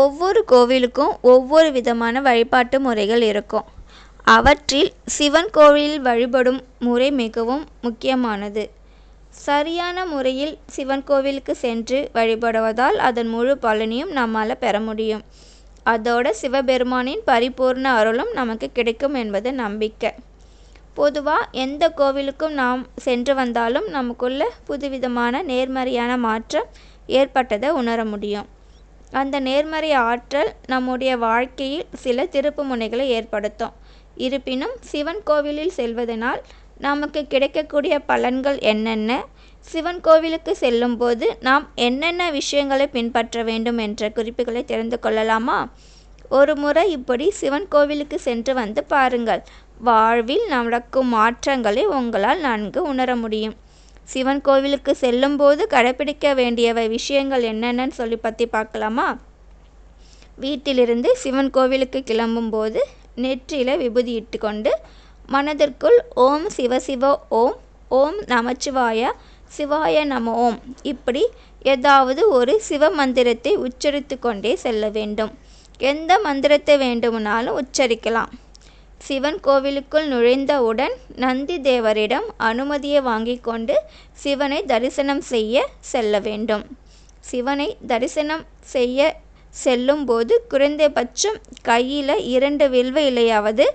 ஒவ்வொரு கோவிலுக்கும் ஒவ்வொரு விதமான வழிபாட்டு முறைகள் இருக்கும். அவற்றில் சிவன் கோவிலில் வழிபடும் முறை மிகவும் முக்கியமானது. சரியான முறையில் சிவன் கோவிலுக்கு சென்று வழிபடுவதால் அதன் முழு பலனையும் நம்மால் பெற முடியும். அதோட சிவபெருமானின் பரிபூர்ண அருளும் நமக்கு கிடைக்கும் என்பது நம்பிக்கை. பொதுவாக எந்த கோவிலுக்கும் நாம் சென்று வந்தாலும் நமக்குள்ள புதுவிதமான நேர்மறையான மாற்றம் ஏற்பட்டதை உணர முடியும். அந்த நேர்மறை ஆற்றல் நம்முடைய வாழ்க்கையில் சில திருப்பு முனைகளை ஏற்படுத்தும். இருப்பினும் சிவன் கோவிலில் செல்வதனால் நமக்கு கிடைக்கக்கூடிய பலன்கள் என்னென்ன? சிவன் கோவிலுக்கு செல்லும்போது நாம் என்னென்ன விஷயங்களை பின்பற்ற வேண்டும் என்ற குறிப்புகளை தெரிந்து கொள்ளலாமா? ஒரு முறை இப்படி சிவன் கோவிலுக்கு சென்று வந்து பாருங்கள். வாழ்வில் நடக்கும் மாற்றங்களை உங்களால் நன்கு உணர முடியும். சிவன் கோவிலுக்கு செல்லும்போது கடைப்பிடிக்க வேண்டியவை விஷயங்கள் என்னென்னு சொல்லி பற்றி பார்க்கலாமா? வீட்டிலிருந்து சிவன் கோவிலுக்கு கிளம்பும்போது நெற்றியில் விபூதி இட்டுக்கொண்டு மனதிற்குள் ஓம் சிவசிவ ஓம் ஓம் நமச்சிவாய சிவாய நம ஓம் இப்படி ஏதாவது ஒரு சிவ மந்திரத்தை உச்சரித்து கொண்டே செல்ல வேண்டும். எந்த மந்திரத்தை வேண்டுமானாலும் உச்சரிக்கலாம். சிவன் கோவிலுக்குள் நுழைந்தவுடன் நந்தி தேவரிடம் அனுமதியை வாங்கி கொண்டு சிவனை தரிசனம் செய்ய செல்ல வேண்டும். சிவனை தரிசனம் செய்ய செல்லும்போது குறைந்தபட்சம் கையில் இரண்டு வில்வ இலையாவது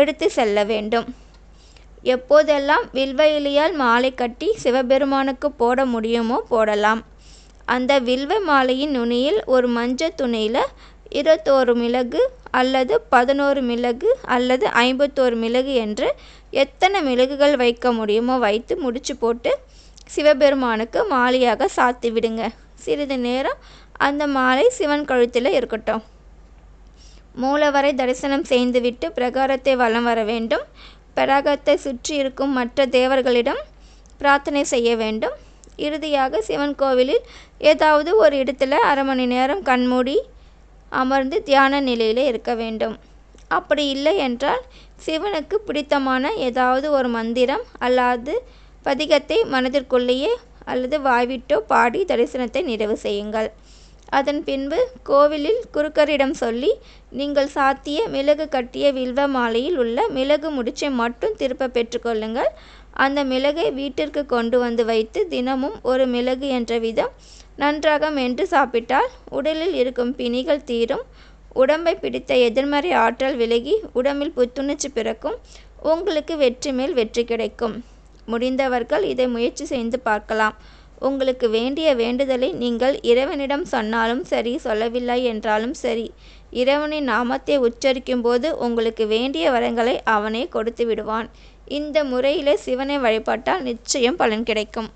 எடுத்து செல்ல வேண்டும். எப்போதெல்லாம் வில்வ இலையால் மாலை கட்டி சிவபெருமானுக்கு போட முடியுமோ போடலாம். அந்த வில்வ மாலையின் நுனியில் ஒரு மஞ்சள் துணியில் இருபத்தோரு மிளகு அல்லது பதினோரு மிளகு அல்லது ஐம்பத்தோரு மிளகு என்று எத்தனை மிளகுகள் வைக்க முடியுமோ வைத்து முடிச்சு போட்டு சிவபெருமானுக்கு மாலையாக சாத்தி விடுங்க. சிறிது நேரம் அந்த மாலை சிவன் கழுத்தில் இருக்கட்டும். மூலவரை தரிசனம் செய்துவிட்டு பிரகாரத்தை வலம் வர வேண்டும். பிரகாரத்தை சுற்றி இருக்கும் மற்ற தேவர்களிடம் பிரார்த்தனை செய்ய வேண்டும். இறுதியாக சிவன் கோவிலில் ஏதாவது ஒரு இடத்துல அரை மணி நேரம் கண்மூடி அமர்ந்து தியான நிலையில் இருக்க வேண்டும். அப்படி இல்லை என்றால் சிவனுக்கு பிடித்தமான ஏதாவது ஒரு மந்திரம் அல்லாது பதிகத்தை மனதிற்குள்ளேயே அல்லது வாய்விட்டோ பாடி தரிசனத்தை நிறைவு செய்யுங்கள். அதன் பின்பு கோவிலில் குருக்கரிடம் சொல்லி நீங்கள் சாத்திய மிளகு கட்டிய வில்வ மாலையில் உள்ள மிளகு முடிச்சை மட்டும் திருப்ப பெற்றுக்கொள்ளுங்கள் அந்த மிளகை வீட்டிற்கு கொண்டு வந்து வைத்து தினமும் ஒரு மிளகு என்ற விதம் நன்றாக மென்று சாப்பிட்டால் உடலில் இருக்கும் பிணிகள் தீரும். உடம்பை பிடித்த எதிர்மறை ஆற்றல் விலகி உடம்பில் புத்துணர்ச்சி பிறக்கும். உங்களுக்கு வெற்றி மேல் வெற்றி கிடைக்கும். முடிந்தவர்கள் இதை முயற்சி செய்து பார்க்கலாம். உங்களுக்கு வேண்டிய வேண்டுதலை நீங்கள் இறைவனிடம் சொன்னாலும் சரி சொல்லவில்லை என்றாலும் சரி இறைவனின் நாமத்தை உச்சரிக்கும் போது உங்களுக்கு வேண்டிய வரங்களை அவனே கொடுத்து விடுவான். இந்த முறையில் சிவனை வழிபட்டால் நிச்சயம் பலன் கிடைக்கும்.